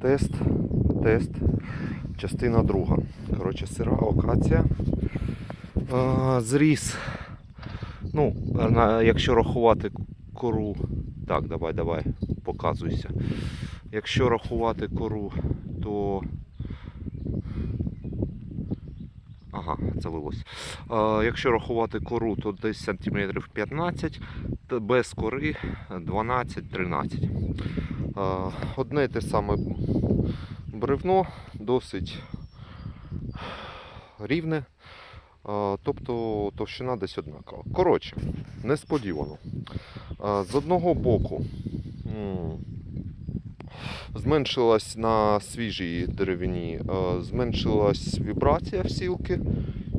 Тест, тест, частина друга. Коротше, сира акація. Е, Зріс. Ну, якщо рахувати кору. Так, давай, давай, показуйся. Якщо рахувати кору, то. Ага, завелось. Е, якщо рахувати кору, то десь сантиметрів 15, та без кори 12-13. Одне й те саме бревно, досить рівне, тобто товщина десь однакова. Коротше, несподівано. З одного боку зменшилась на свіжій деревині, зменшилась вібрація сілки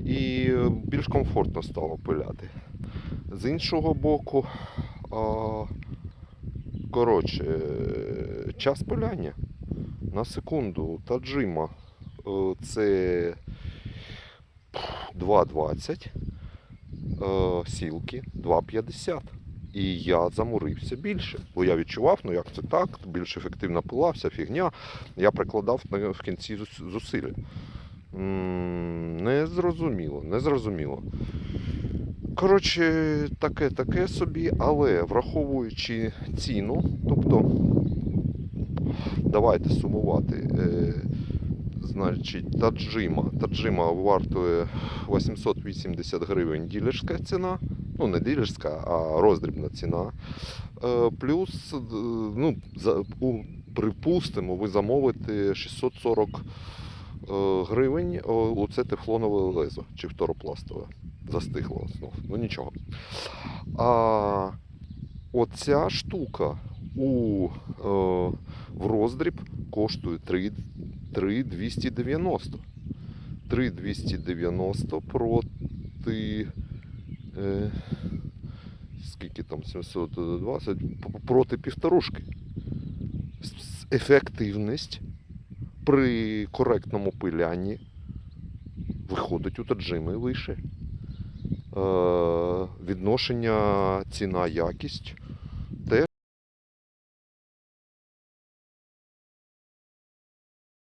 і більш комфортно стало пиляти. З іншого боку, коротше, е, час пиляння на секунду таджима е, це 2,20, е, сілки 2,50. І я замурився більше, бо я відчував, ну як це так, більш ефективна пила, вся фігня. Я прикладав в кінці зус- зусилля. М, Не зрозуміло, не зрозуміло. Коротше, таке, таке собі, але враховуючи ціну, тобто, давайте сумувати. Е, значить, таджима. Таджима вартує 880 гривень ділерська ціна. Ну, не ділерська, а роздрібна ціна. Е, плюс, е, ну, за, у, припустимо, ви замовите 640 е, гривень о, оце тефлонове лезо чи фторопластове. Застигло знов. Ну нічого. А оця штука у, е, в роздріб коштує 3,290. 3,290 проти. Е, скільки там 720 п- проти півторушки. Ефективність при коректному пилянні виходить у таджими вище. Е, відношення ціна-якість